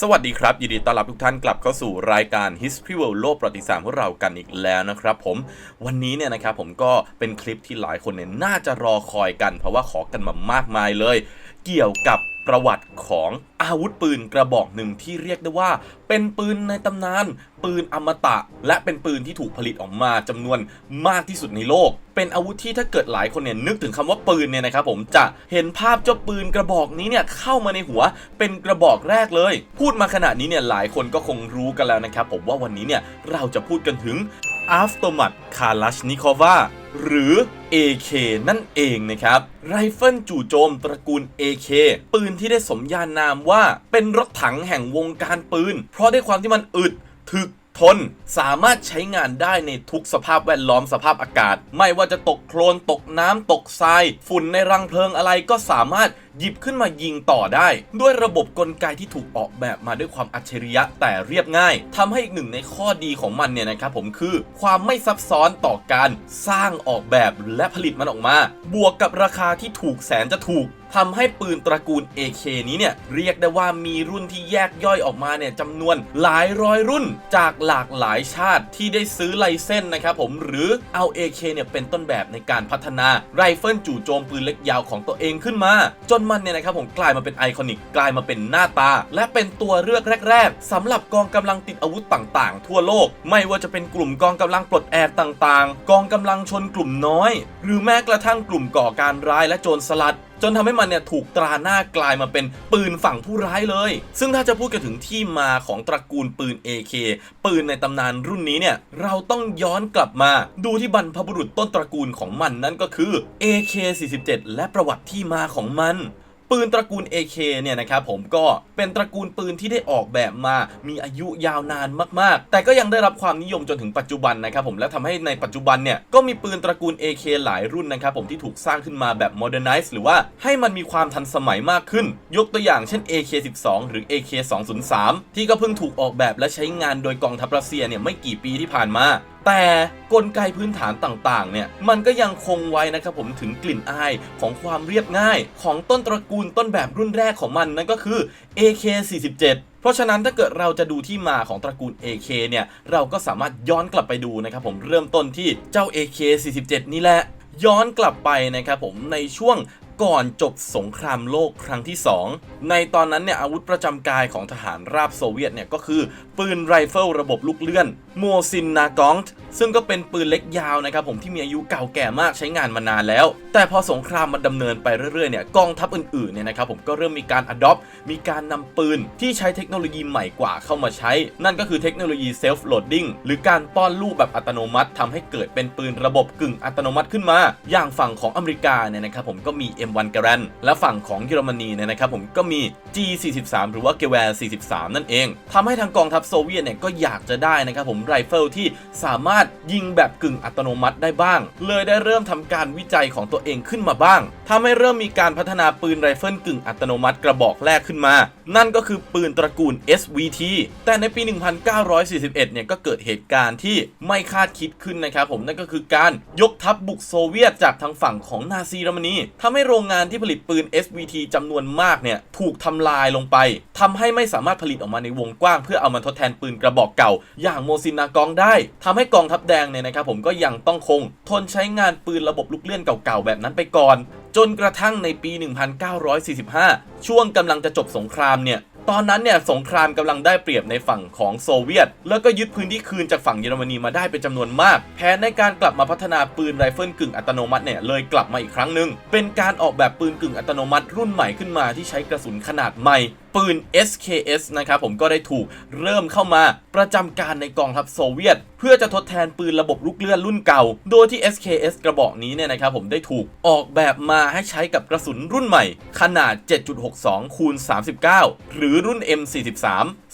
สวัสดีครับ ยินดีต้อนรับทุกท่านกลับเข้าสู่รายการ History World โลกประวัติศาสตร์ของเรากันอีกแล้วนะครับผมวันนี้เนี่ยนะครับผมก็เป็นคลิปที่หลายคนเนี่ยน่าจะรอคอยกัน เพราะว่าขอกันมามากมายเลย เกี่ยวกับประวัติของอาวุธปืนกระบอกหนึ่งที่เรียกได้ว่า เป็นปืนในตำนาน ปืนอมตะ และเป็นปืนที่ถูกผลิตออกมาจำนวนมากที่สุดในโลก เป็นอาวุธที่ถ้าเกิดหลายคนเนี่ยนึกถึงคำว่าปืนเนี่ยนะครับผมจะเห็นภาพเจ้าปืนกระบอกนี้เนี่ยเข้ามาในหัวเป็นกระบอกแรกเลย พูดมาขนาดนี้เนี่ยหลายคนก็คงรู้กันแล้วนะครับผมว่าวันนี้เนี่ยเราจะพูดกันถึง a v t o m a t Kalashnikova หรือ AK นั่นเองนะครับ ไรเฟิลจู่โจมตระกูล AK ปืนที่ได้สมญานามว่าเป็นรถถังแห่งวงการปืน เพราะด้วยความที่มันอึดถึกทนสามารถใช้งานได้ในทุกสภาพแวดล้อมสภาพอากาศ ไม่ว่าจะตกโคลนตกน้ำตกทราย ฝุ่นในรังเพลิงอะไรก็สามารถ หยิบขึ้นมายิงต่อได้ ด้วยระบบกลไกที่ถูกออกแบบมาด้วยความอัจฉริยะแต่เรียบง่ายทำให้อีกหนึ่งในข้อดีของมันเนี่ยนะครับผมคือความไม่ซับซ้อนต่อการสร้างออกแบบและผลิตมันออกมา บวกกับราคาที่ถูกแสนจะถูกทำให้ปืนตระกูล AK นี้เนี่ยเรียกได้ว่ามีรุ่นที่แยกย่อยออกมาเนี่ยจำนวนหลายร้อยรุ่นจากหลากหลายชาติที่ได้ซื้อไลเส้นนะครับผมหรือเอา AK เนี่ยเป็นต้นแบบในการพัฒนาไรเฟิลจู่โจมปืนเล็กยาวของตัวเองขึ้นมา จนมันเนี่ยนะครับผมกลายมาเป็นไอคอนิกกลายมาเป็นหน้าตา และเป็นตัวเลือกแรก ๆสำหรับกองกำลังติดอาวุธต่างๆ ทั่วโลก ไม่ว่าจะเป็นกลุ่มกองกำลังปลดแอกต่างๆ กองกำลังชนกลุ่มน้อย หรือแม้กระทั่งกลุ่มก่อการร้ายและโจรสลัด จนทำให้มันเนี่ยถูกตราหน้ากลายมาเป็นปืนฝั่งผู้ร้ายเลย ซึ่งถ้าจะพูดกันถึงที่มาของตระกูลปืน AK ปืนในตำนานรุ่นนี้เนี่ยเราต้องย้อนกลับมา ดูที่บรรพบุรุษต้นตระกูลของมันนั่นก็คือ AK47 และประวัติที่มาของมัน ปืนตระกูล AK เนี่ยนะครับผมก็เป็นตระกูลปืนที่ได้ออกแบบมามีอายุยาวนานมากๆ แต่ก็ยังได้รับความนิยมจนถึงปัจจุบันนะครับผมและทำให้ในปัจจุบันเนี่ยก็มีปืนตระกูล AK หลายรุ่นนะครับผมที่ถูกสร้างขึ้นมาแบบ modernize หรือว่าให้มันมีความทันสมัยมากขึ้น ยกตัวอย่างเช่น AK12 หรือ AK203 ที่ก็เพิ่งถูกออกแบบและใช้งานโดยกองทัพรัสเซียเนี่ยไม่กี่ปีที่ผ่านมา แต่กลไกพื้นฐานต่างๆ เนี่ยมันก็ยังคงไว้นะครับผมถึงกลิ่นอายของความเรียบง่าย ของต้นตระกูลต้นแบบรุ่นแรกของมันนั่นก็คือ AK47 เพราะฉะนั้นถ้าเกิดเราจะดูที่มาของตระกูล AK เนี่ยเราก็สามารถย้อนกลับไปดูนะครับผมเริ่มต้นที่เจ้า AK47 นี่แหละ ย้อนกลับไปนะครับผมในช่วงก่อนจบสงครามโลกครั้งที่ 2ในตอนนั้นเนี่ยอาวุธประจำกายของทหารราบโซเวียตเนี่ยก็คือ ปืนไรเฟิลระบบลูกเลื่อนโมซินนากองต์ซึ่งก็เป็นปืนเล็กยาวนะครับผมที่มีอายุเก่าแก่มากใช้งานมานานแล้ว แต่พอสงครามมันดำเนินไปเรื่อยๆเนี่ยกองทัพอื่นๆเนี่ยนะครับผมก็เริ่มมีการ adopt มีการนำปืนที่ใช้เทคโนโลยีใหม่กว่าเข้ามาใช้ นั่นก็คือเทคโนโลยี self loading หรือการป้อนลูกแบบอัตโนมัติทำให้เกิดเป็นปืนระบบกึ่งอัตโนมัติขึ้นมา อย่างฝั่งของอเมริกาเนี่ยนะครับผมก็มี M1 g r a n d และฝั่งของเยอรมนีเนี่ยนะครับผมก็มี G43 หรือว่า g e w e r 43 นั่นเองทำให้ทางกองทัพโซเวียตเนี่ยก็อยากจะได้นะครับผมไรเฟิลที่สามารถยิงแบบกึ่งอัตโนมัติได้บ้าง เลยได้เริ่มทำการวิจัยของตัวเองขึ้นมาบ้างทำให้เริ่มมีการพัฒนาปืนไรเฟิลกึ่งอัตโนมัติกระบอกแรกขึ้นมา นั่นก็คือปืนตระกูล SVT แต่ในปี 1941 เนี่ยก็เกิดเหตุการณ์ที่ไม่คาดคิดขึ้นนะครับผมนั่นก็คือการยกทัพบุกโซเวียตจากทางฝั่งของนาซีเยอรมนีทำให้โรงงานที่ผลิตปืน SVT จำนวนมากเนี่ยถูกทำลายลงไป ทำให้ไม่สามารถผลิตออกมาในวงกว้าง เพื่อเอามาทดแทนปืนกระบอกเก่า อย่างโมซินนากองได้ทำให้กองทัพแดงเนี่ยนะครับผมก็ยังต้องคงทนใช้งานปืนระบบลูกเลื่อนเก่าๆแบบนั้นไปก่อน จนกระทั่งในปี 1945 ช่วงกำลังจะจบสงครามเนี่ย ตอนนั้นเนี่ยสงครามกำลังได้เปรียบในฝั่งของโซเวียต แล้วก็ยึดพื้นที่คืนจากฝั่งเยอรมนีมาได้เป็นจำนวนมาก แผนในการกลับมาพัฒนาปืนไรเฟิลกึ่งอัตโนมัติเนี่ยเลยกลับมาอีกครั้งหนึ่งเป็นการออกแบบปืนกึ่งอัตโนมัติรุ่นใหม่ขึ้นมาที่ใช้กระสุนขนาดใหม่ ปืน SKS นะครับผมก็ได้ถูกเริ่มเข้ามาประจำการในกองทัพโซเวียต เพื่อจะทดแทนปืนระบบลูกเลื่อนรุ่นเก่า โดยที่ SKS กระบอกนี้เนี่ยนะครับผมได้ถูกออกแบบมาให้ใช้กับกระสุนรุ่นใหม่ ขนาด 7.62คูณ39 หรือรุ่น M43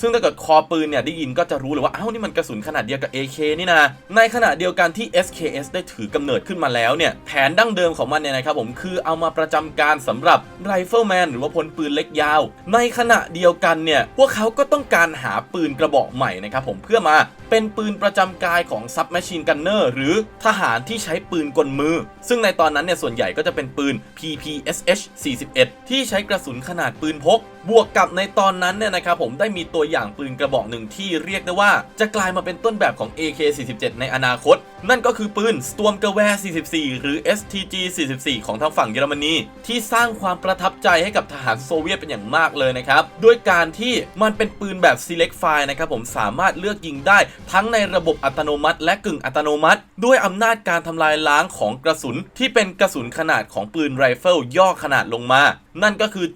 ซึ่งถ้าเกิดคอปืนเนี่ยได้ยินก็จะรู้เลยว่าอ้าวนี่มันกระสุนขนาดเดียวกับ AK นี่นะในขณะเดียวกันที่ SKS ได้ถือกำเนิดขึ้นมาแล้วเนี่ยแผนดั้งเดิมของมันเนี่ยนะครับผมคือเอามาประจำการสำหรับไรเฟิลแมนหรือว่าพลปืนเล็กยาว ในขณะณะเดียวกันเนี่ยพวกเขาก็ต้องการหาปืนกระบอกใหม่นะครับผมเพื่อมา เป็นปืนประจำกายของซับแมชชีนกันเนอร์หรือทหารที่ใช้ปืนกลมือ ซึ่งในตอนนั้นเนี่ยส่วนใหญ่ก็จะเป็นปืน PPSH 41 ที่ใช้กระสุนขนาดปืนพก บวกกับในตอนนั้นเนี่ยนะครับผมได้มีตัวอย่างปืนกระบอกหนึ่งที่เรียกได้ว่า จะกลายมาเป็นต้นแบบของ AK47 ในอนาคต นั่นก็คือปืน Stormgewehr 44 หรือ STG 44 ของทางฝั่งเยอรมนีที่สร้างความประทับใจให้กับทหารโซเวียตเป็นอย่างมากเลยนะครับด้วยการที่มันเป็นปืนแบบ select fire นะครับผมสามารถเลือกยิงได้ทั้งในระบบอัตโนมัติ และกึ่งอัตโนมัติ ด้วยอำนาจการทำลายล้างของกระสุน ที่เป็นกระสุนขนาดของปืนไรเฟิลย่อขนาดลงมา นั่นก็คือ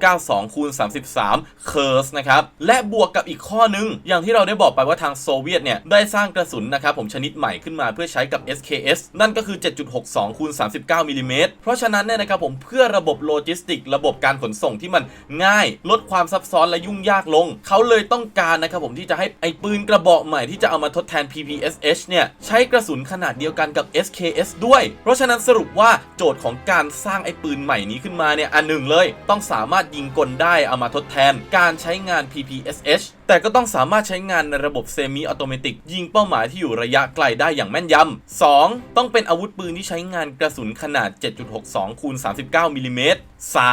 7.92 คูณ 33 เคอร์สนะครับ และบวกกับอีกข้อนึง อย่างที่เราได้บอกไปว่าทางโซเวียตเนี่ย ได้สร้างกระสุนนะครับผมชนิดใหม่ขึ้นมาเพื่อใช้กับ SKS นั่นก็คือ 7.62 คูณ 39 มิลลิเมตร เพราะฉะนั้นเนี่ยนะครับผมเพื่อระบบโลจิสติก ระบบการขนส่งที่มันง่าย ลดความซับซ้อนและยุ่งยากลง เขาเลยต้องการนะครับผมที่จะให้ไอ้ปืนกระบอกใหม่ที่จะเอามาทดแทน PPSH เนี่ยใช้กระสุนขนาดเดียวกันกับ SKS ด้วย เพราะฉะนั้นสรุปว่าโจทย์ของการสร้างไอ้ปืนใหม่นี้ขึ้นมาเนี่ยอันหนึ่งเลย ต้องสามารถยิงกลได้เอามาทดแทน การใช้งาน PPSH แต่ก็ต้องสามารถใช้งานในระบบเซมิออโตเมติยิงเป้าหมายที่อยู่ระยะไกลได้อย่างแม่นยำ 2. ต้องเป็นอาวุธปืนที่ใช้งานกระสุนขนาด 7.62คูณ39มิลลิเมตร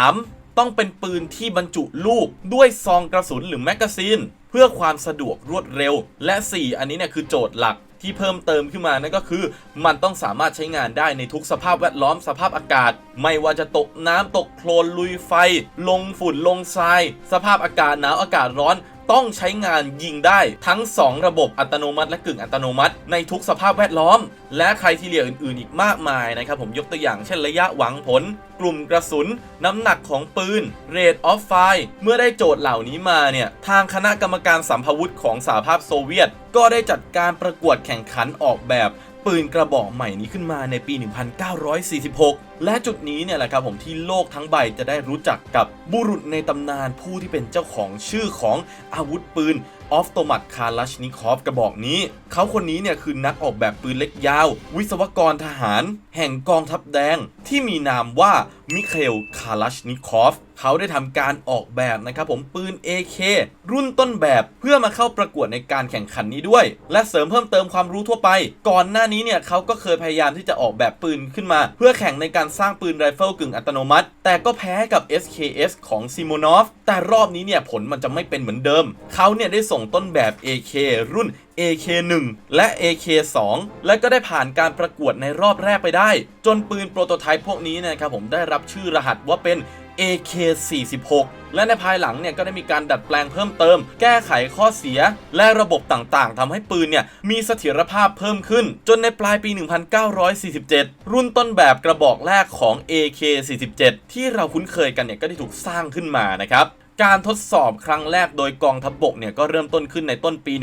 3. ต้องเป็นปืนที่บรรจุลูกด้วยซองกระสุนหรือแมกกาซีนเพื่อความสะดวกรวดเร็ว และ 4 อันนี้เนี่ยคือโจทย์หลัก ที่เพิ่มเติมขึ้นมานั่นก็คือ มันต้องสามารถใช้งานได้ในทุกสภาพแวดล้อมสภาพอากาศ ไม่ว่าจะตกน้ำตกโคลนลุยไฟ ลงฝุ่นลงทราย สภาพอากาศหนาวอากาศร้อนต้องใช้งานยิงได้ทั้ง 2 ระบบอัตโนมัติและกึ่งอัตโนมัติในทุกสภาพแวดล้อม และใครที่เรียอื่นๆอีกมากมายนะครับผมยกตัวอย่างเช่นระยะหวังผล กลุ่มกระสุน น้ำหนักของปืน rate of fire เมื่อได้โจทย์เหล่านี้มาเนี่ย ทางคณะกรรมการสัมภวุธของสหภาพโซเวียต ก็ได้จัดการประกวดแข่งขันออกแบบปืนกระบอกใหม่นี้ขึ้นมาในปี 1946 และจุดนี้เนี่ยแหละครับผมที่โลกทั้งใบจะได้รู้จักกับบุรุษในตำนานผู้ที่เป็นเจ้าของชื่อของอาวุธปืน ออฟโตมัตคาลัชนิคอฟกระบอกนี้ เขาคนนี้เนี่ยคือนักออกแบบปืนเล็กยาว วิศวกรทหารแห่งกองทัพแดงที่มีนามว่ามิเคล คาลัชนิคอฟ เขาได้ทำการออกแบบนะครับผมปืน AK รุ่นต้นแบบเพื่อมาเข้าประกวดในการแข่งขันนี้ด้วย และเสริมเพิ่มเติมความรู้ทั่วไป ก่อนหน้านี้เนี่ยเขาก็เคยพยายามที่จะออกแบบปืนขึ้นมา เพื่อแข่งในการสร้างปืนไรเฟิลกึ่งอัตโนมัติ แต่ก็แพ้กับ SKS ของซิโมนอฟแต่รอบนี้เนี่ยผลมันจะไม่เป็นเหมือนเดิม เขาเนี่ยได้ส่งต้นแบบ AK รุ่น AK1 และ AK2 และก็ได้ผ่านการประกวดในรอบแรกไปได้ จนปืนโปรโตไทป์พวกนี้นยนะครับผมได้รับชื่อรหัสว่าเป็น AK46 และในภายหลังเนี่ยก็ได้มีการดัดแปลงเพิ่มเติม แก้ไขข้อเสีย และระบบต่างๆทำให้ปืนเนี่ยมีเสถียรภาพเพิ่มขึ้น จนในปลายปี 1947 รุ่นต้นแบบกระบอกแรกของ AK47 ที่เราคุ้นเคยกันเนี่ยก็ได้ถูกสร้างขึ้นมานะครับ การทดสอบครั้งแรกโดยกองทัพบบกเนี่ยก็เริ่มต้นขึ้นในต้นปี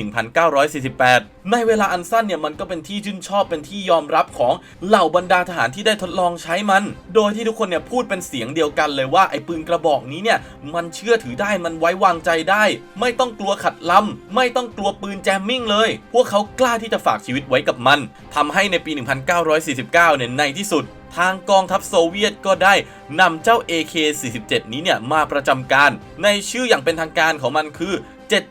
1948 ในเวลาอันสั้นเนี่ยมันก็เป็นที่ชื่นชอบเป็นที่ยอมรับของเหล่าบรรดาทหารที่ได้ทดลองใช้มัน โดยที่ทุกคนเนี่ยพูดเป็นเสียงเดียวกันเลยว่าไอ้ปืนกระบอกนี้เนี่ยมันเชื่อถือได้มันไว้วางใจได้ ไม่ต้องกลัวขัดลำไม่ต้องกลัวปืนแจมมิ่งเลย พวกเขากล้าที่จะฝากชีวิตไว้กับมันทำให้ในปี 1949 เนี่ยในที่สุด ทางกองทัพโซเวียตก็ได้นำเจ้า AK-47 นี้เนี่ยมาประจำการ ในชื่ออย่างเป็นทางการของมันคือ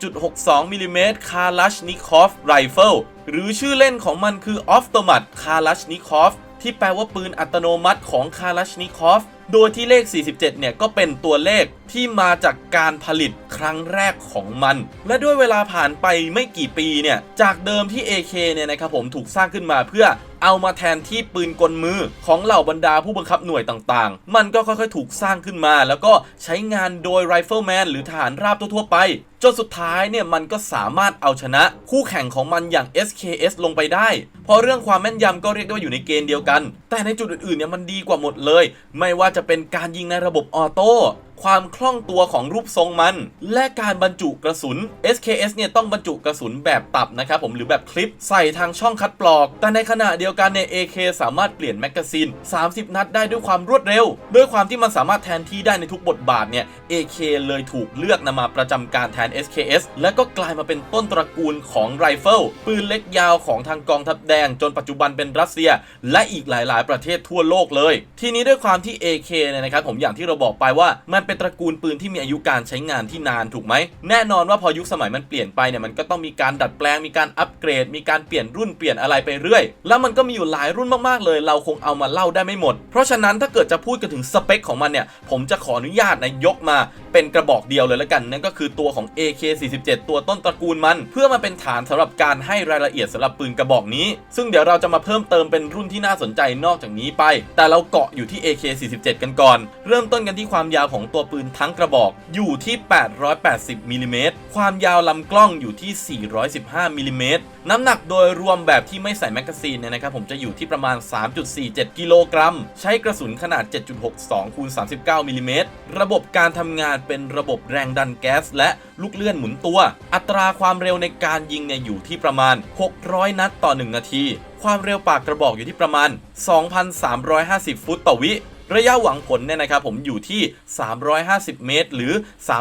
7.62มิลลิเมตรคาลัชนิคอฟไรเฟิลหรือชื่อเล่นของมันคือออฟโตมัตคาลัชนิคอฟที่แปลว่าปืนอัตโนมัติของคาลัชนิคอฟ โดยที่เลข 47 เนี่ย ก็เป็นตัวเลขที่มาจากการผลิตครั้งแรกของมัน และด้วยเวลาผ่านไปไม่กี่ปีเนี่ย จากเดิมที่ AK เนี่ยนะครับผมถูกสร้างขึ้นมาเพื่อ เอามาแทนที่ปืนกลมือของเหล่าบรรดาผู้บังคับหน่วยต่างๆ มันก็ค่อยๆ ถูกสร้างขึ้นมา แล้วก็ใช้งานโดยไรเฟิลแมนหรือทหารราบทั่วๆไปจนสุดท้ายเนี่ยมันก็สามารถเอาชนะคู่แข่งของมันอย่าง SKS ลงไปได้ เพราะเรื่องความแม่นยำก็เรียกได้ว่าอยู่ในเกณฑ์เดียวกัน แต่ในจุดอื่นๆเนี่ยมันดีกว่าหมดเลย ไม่ว่าจะเป็นการยิงในระบบออโต้ ความคล่องตัวของรูปทรงมัน และการบรรจุกระสุน SKS เนี่ยต้องบรรจุกระสุนแบบตับนะครับผมหรือแบบคลิปใส่ทางช่องคัดปลอก แต่ในขณะเดียวกันเนี่ย AK สามารถเปลี่ยนแมกกาซีน 30 นัดได้ด้วยความรวดเร็ว ด้วยความที่มันสามารถแทนที่ได้ในทุกบทบาทเนี่ย AK เลยถูกเลือกนำมาประจำการแทน SKS และก็กลายมาเป็นต้นตระกูลของไรเฟิลปืนเล็กยาวของทางกองทัพแดง จนปัจจุบันเป็นรัสเซีย และอีกหลาย ๆ ประเทศทั่วโลกเลย ทีนี้ด้วยความที่ AK เนี่ยนะครับผมอย่างที่เราบอกไปว่ามันเป็นตระกูลปืนที่มีอายุการใช้งานที่นานถูกไหม แน่นอนว่าพอยุคสมัยมันเปลี่ยนไปเนี่ยมันก็ต้องมีการดัดแปลงมีการอัปเกรด มีการเปลี่ยนรุ่นเปลี่ยนอะไรไปเรื่อย แล้วมันก็มีอยู่หลายรุ่นมากๆเลย เราคงเอามาเล่าได้ไม่หมด เพราะฉะนั้นถ้าเกิดจะพูดกันถึงสเปคของมันเนี่ยผมจะขออนุญาตนะยกมาเป็นกระบอกเดียวเลยละกันนั่นก็คือตัวของ AK47 ตัวต้นตระกูลมัน เพื่อมาเป็นฐานสำหรับการให้รายละเอียดสำหรับปืนกระบอกนี้ ซึ่งเดี๋ยวเราจะมาเพิ่มเติมเป็นรุ่นที่น่าสนใจนอกจากนี้ไป แต่เราเกาะอยู่ที่ AK47 กันก่อน เริ่มต้นกันที่ความยาวของตัวปืนทั้งกระบอกอยู่ที่ 880มิลลิเมตรความยาวลำกล้องอยู่ที่ 415มิลลิเมตรน้ำหนักโดยรวมแบบที่ไม่ใส่แมกกาซีนเนี่ยนะครับผมจะอยู่ที่ประมาณ 3.47 กิโลกรัม ใช้กระสุนขนาด 7.62คูณ39มิลลิเมตรระบบการทำงานเป็นระบบแรงดันแก๊สและลูกเลื่อนหมุนตัว อัตราความเร็วในการยิงเนี่ยอยู่ที่ประมาณ 600 นัดต่อ 1 นาที ความเร็วปากกระบอกอยู่ที่ประมาณ 2,350 ฟุตต่อวิ ระยะหวังผลเนี่ยนะครับผมอยู่ที่ 350 เมตร หรือ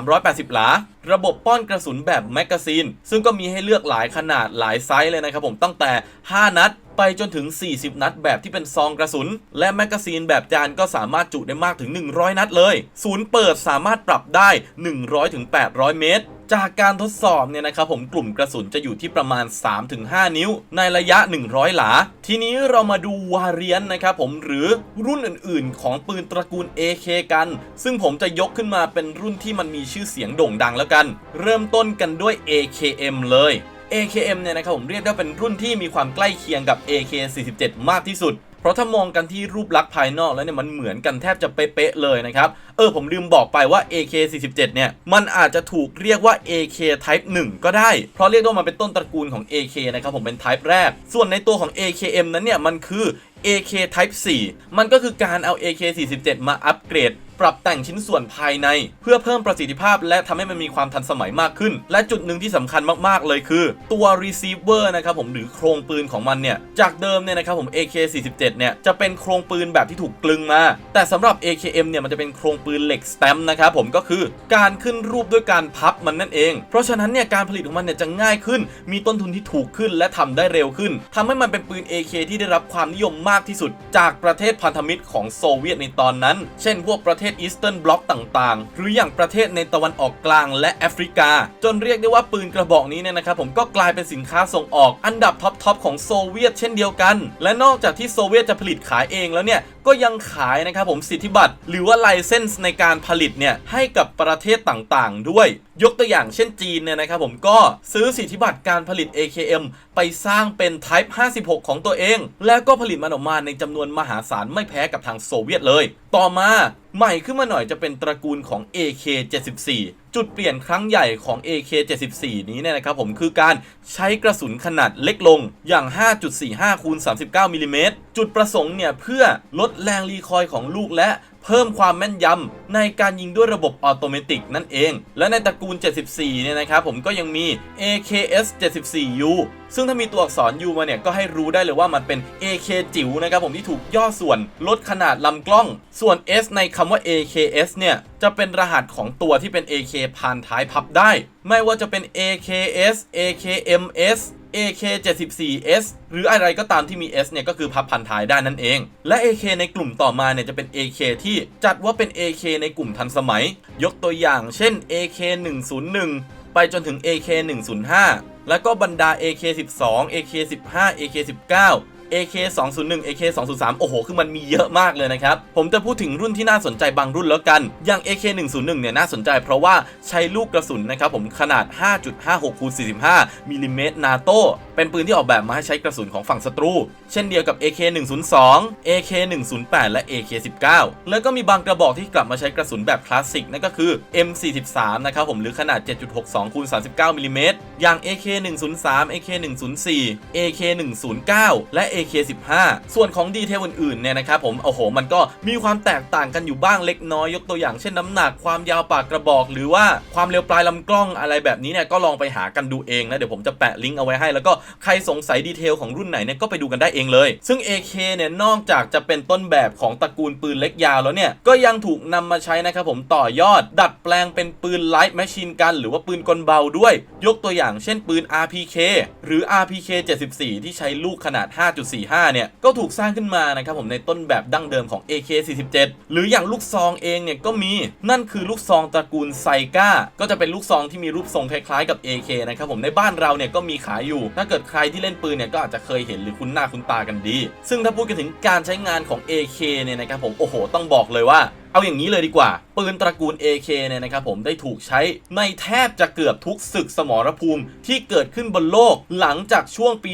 380 หลา ระบบป้อนกระสุนแบบแมกกาซีน ซึ่งก็มีให้เลือกหลายขนาดหลายไซส์เลยนะครับผมตั้งแต่ 5 นัดไปจนถึง 40 นัดแบบที่เป็นซองกระสุน และแมกกาซีนแบบจานก็สามารถจุได้มากถึง 100 นัดเลย ศูนย์เปิดสามารถปรับได้ 100ถึง800 เมตร จากการทดสอบเนี่ยนะครับผมกลุ่มกระสุนจะอยู่ที่ประมาณ 3-5 นิ้ว ในระยะ 100 หลา ทีนี้เรามาดูวาเรียนนะครับผมหรือรุ่นอื่นๆ ของปืนตระกูล AK กัน ซึ่งผมจะยกขึ้นมาเป็นรุ่นที่มันมีชื่อเสียงโด่งดังแล้วกัน เริ่มต้นกันด้วย AKM เลย AKM เนี่ยนะครับผมเรียกได้เป็นรุ่นที่มีความใกล้เคียงกับ AK47 มากที่สุด เพราะถ้ามองกันที่รูปลักษณ์ภายนอกแล้วเนี่ยมันเหมือนกันแทบจะเป๊ะๆเลยนะครับเออผมลืมบอกไปว่า AK47 เนี่ยมันอาจจะถูกเรียกว่า AK Type 1 ก็ได้ เพราะเรียกว่ามันเป็นต้นตระกูลของ AK นะครับผมเป็น Type แรก ส่วนในตัวของ AKM นั้นเนี่ยมันคือ AK Type 4 มันก็คือการเอา AK47 มาอัปเกรด ปรับแต่งชิ้นส่วนภายใน เพื่อเพิ่มประสิทธิภาพ และทำให้มันมีความทันสมัยมากขึ้น และจุดหนึ่งที่สำคัญมากๆเลยคือ ตัว receiver นะครับผมหรือโครงปืนของมันเนี่ยจากเดิมเนี่ยนะครับผม AK47 เนี่ยจะเป็นโครงปืนแบบที่ถูกกลึงมา แต่สำหรับ AKM เนี่ยมันจะเป็นโครงปืนเหล็กสแตมป์นะครับผมก็คือการขึ้นรูปด้วยการพับมันนั่นเอง เพราะฉะนั้นเนี่ยการผลิตของมันเนี่ยจะง่ายขึ้น มีต้นทุนที่ถูกขึ้นและทำได้เร็วขึ้นทำให้มันเป็นปืน AK ที่ได้รับความนิยมมากที่สุด จากประเทศพันธมิตรของโซเวียตในตอนนั้น เช่น พวกประเทศศอีสเทิร์นบล็อกต่างๆ หรืออย่างประเทศในตะวันออกกลางและแอฟริกา จนเรียกได้ว่าปืนกระบอกนี้เนี่ยนะครับผมก็กลายเป็นสินค้าส่งออก อันดับท็อปๆของโซเวียตเช่นเดียวกัน และนอกจากที่โซเวียตจะผลิตขายเองแล้วเนี่ย ก็ยังขายนะครับผมสิทธิบัตรหรือว่าไลเซนส์ในการผลิตเนี่ยให้กับประเทศต่างๆ ด้วย ยกตัวอย่างเช่นจีนเนี่ยนะครับผมก็ซื้อสิทธิบัตรการผลิต AKM ไปสร้างเป็น Type 56 ของตัวเอง แล้วก็ผลิตมันออกมาในจำนวนมหาศาลไม่แพ้กับทางโซเวียตเลย ต่อมาใหม่ขึ้นมาหน่อยจะเป็นตระกูลของ AK74 จุดเปลี่ยนครั้งใหญ่ของ AK74 นี้เนี่ยนะครับผมคือการใช้กระสุนขนาดเล็กลงอย่าง 5.45คูณ39มิลลิเมตรจุดประสงค์เนี่ยเพื่อลดแรงรีคอยล์ของลูกและ เพิ่มความแม่นยำในการยิงด้วยระบบออโตเมติกนั่นเอง และในตระกูล 74 เนี่ยนะครับผมก็ยังมี AKS 74U ซึ่งถ้ามีตัวอักษร U มาเนี่ยก็ให้รู้ได้เลยว่ามันเป็น AK จิ๋วนะครับผมที่ถูกย่อส่วนลดขนาดลำกล้อง ส่วน S ในคำว่า AKS เนี่ยจะเป็นรหัสของตัวที่เป็น AK ผ่านท้ายพับได้ ไม่ว่าจะเป็น AKS AKMS AK74S หรืออะไรก็ตามที่มี S เนี่ยก็คือพับพันท้ายได้นั่นเอง และ AK ในกลุ่มต่อมาเนี่ยจะเป็น AK ที่จัดว่าเป็น AK ในกลุ่มทันสมัย ยกตัวอย่างเช่น AK101 ไปจนถึง AK105 แล้วก็บรรดา AK12 AK15 AK19 AK 201 AK 203โอ้โห คือมันมีเยอะมากเลยนะครับ ผมจะพูดถึงรุ่นที่น่าสนใจบางรุ่นแล้วกัน อย่าง AK 101เนี่ยน่าสนใจเพราะว่าใช้ลูกกระสุนนะครับผมขนาด 5.56คูณ45มิลลิเมตรนาโต เป็นปืนที่ออกแบบมาให้ใช้กระสุนของฝั่งศัตรู เช่นเดียวกับ AK 102 AK 108 และ AK 19 แล้วก็มีบางกระบอกที่กลับมาใช้กระสุนแบบคลาสสิกนั่นก็คือ M43 นะครับผมหรือขนาด 7.62คูณ39มิลลิเมตรอย่าง AK 103 AK 104 AK 109 และ AK15 ส่วนของดีเทลอื่นๆเนี่ยนะครับผมโอ้โห มันก็มีความแตกต่างกันอยู่บ้างเล็กน้อยยกตัวอย่างเช่นน้ำหนักความยาวปากกระบอก หรือว่าความเร็วปลายลำกล้องอะไรแบบนี้เนี่ยก็ลองไปหากันดูเองนะเดี๋ยวผมจะแปะลิงก์เอาไว้ให้แล้วก็ใครสงสัยดีเทลของรุ่นไหนเนี่ยก็ไปดูกันได้เองเลย ซึ่ง AK เนี่ยนอกจากจะเป็นต้นแบบของตระกูลปืนเล็กยาวแล้วเนี่ย ก็ยังถูกนำมาใช้นะครับผมต่อยอด ดัดแปลงเป็นปืนไลท์แมชชีนกัน หรือว่าปืนกลเบาด้วย ยกตัวอย่างเช่นปืน RPK หรือ RPK 74 ที่ใช้ลูกขนาด 5.45 เนี่ย ก็ถูกสร้างขึ้นมานะครับผมในต้นแบบดั้งเดิมของ AK 47 หรืออย่างลูกซองเองเนี่ยก็มี นั่นคือลูกซองตระกูลไซก้าก็จะเป็นลูกซองที่มีรูปทรงคล้ายๆกับ AK นะครับผมในบ้านเราเนี่ยก็มีขายอยู่ถ้าเกิดใครที่เล่นปืนเนี่ยก็อาจจะเคยเห็นหรือคุ้นหน้าคุ้นตากันดี ซึ่งถ้าพูดกันถึงการใช้งานของ AK เนี่ยนะครับผมโอ้โหต้องบอกเลยว่าเอาอย่างนี้เลยดีกว่า ปืนตระกูล AK เนี่ยนะครับผมได้ถูกใช้ในแทบจะเกือบทุกศึกสมรภูมิที่เกิดขึ้นบนโลกหลังจากช่วงปี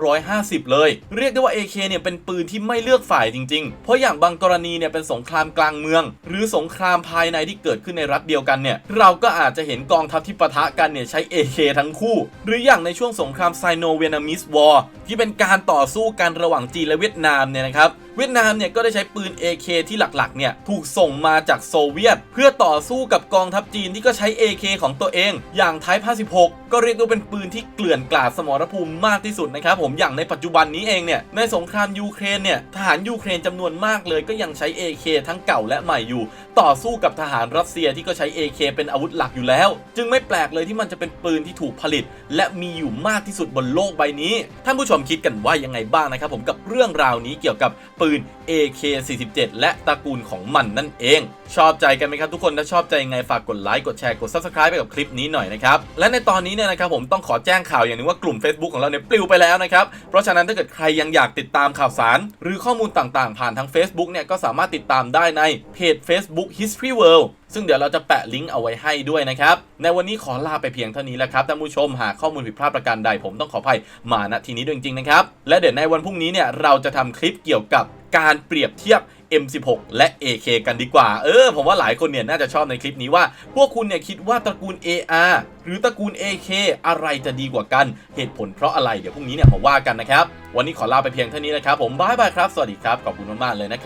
1950 เลย เรียกได้ว่า AK เนี่ยเป็นปืนที่ไม่เลือกฝ่ายจริง ๆ เพราะอย่างบางกรณีเนี่ยเป็นสงครามกลางเมือง หรือสงครามภายในที่เกิดขึ้นในรัฐเดียวกันเนี่ยเราก็อาจจะเห็นกองทัพที่ปะทะกันเนี่ยใช้ AK ทั้งคู่ หรืออย่างในช่วงสงครามไซโนเวียนามิสวอร์ที่เป็นการต่อสู้กันระหว่างจีนและเวียดนามเนี่ยนะครับ เวียดนามเนี่ยก็ได้ใช้ปืน AK ที่หลักๆเนี่ยถูกส่งมาจากโซเวียต เพื่อต่อสู้กับกองทัพจีนที่ก็ใช้ AK ของตัวเอง อย่างไทป์56ก็เรียกว่าเป็นปืนที่เกลื่อนกลาดสมรภูมิมากที่สุดนะครับผมอย่างในปัจจุบันนี้เองเนี่ยในสงครามยูเครนเนี่ยทหารยูเครนจำนวนมากเลยก็ยังใช้ AK ทั้งเก่าและใหม่อยู่ ต่อสู้กับทหารรัสเซียที่ก็ใช้ AK เป็นอาวุธหลักอยู่แล้ว จึงไม่แปลกเลยที่มันจะเป็นปืนที่ถูกผลิต และมีอยู่มากที่สุดบนโลกใบนี้ท่านผู้ชมคิดกันว่ายังไงบ้างนะครับผมกับเรื่องราวนี้เกี่ยวกับปืน AK47 และตระกูลของมันนั่นเอง ชอบใจกันไหมครับทุกคนถ้าชอบใจยังไงฝากกดไลค์กดแชร์กด subscribe ไปกับคลิปนี้หน่อยนะครับและในตอนนี้เนี่ยนะครับผมต้องขอแจ้งข่าวอย่างนึงว่ากลุ่ม Facebook ของเราเนี่ยปลิวไปแล้วนะครับเพราะฉะนั้นถ้าเกิดใครยังอยากติดตามข่าวสาร หรือข้อมูลต่างๆ ผ่านทาง Facebook เนี่ยก็สามารถติดตามได้ในเพจ Facebook History World ซึ่งเดี๋ยวเราจะแปะลิงก์เอาไว้ให้ด้วยนะครับ ในวันนี้ขอลาไปเพียงเท่านี้แล้วครับท่านผู้ชมหากข้อมูลผิดพลาดประการใดผมต้องขออภัยมาณทีนี้ด้วยจริงๆนะครับ และเดี๋ยวในวันพรุ่งนี้เนี่ยเราจะทำคลิปเกี่ยวกับการเปรียบเทียบ M16 และ AK กันดีกว่า เออ ผมว่าหลายคนเนี่ยน่าจะชอบในคลิปนี้ว่า พวกคุณเนี่ยคิดว่าตระกูล AR หรือตระกูล AK อะไรจะดีกว่ากัน เหตุผลเพราะอะไร เดี๋ยวพรุ่งนี้เนี่ยมาว่ากันนะครับ วันนี้ขอลาไปเพียงเท่านี้นะครับ ผมบายบายครับ สวัสดีครับ ขอบคุณมากๆเลยนะครับ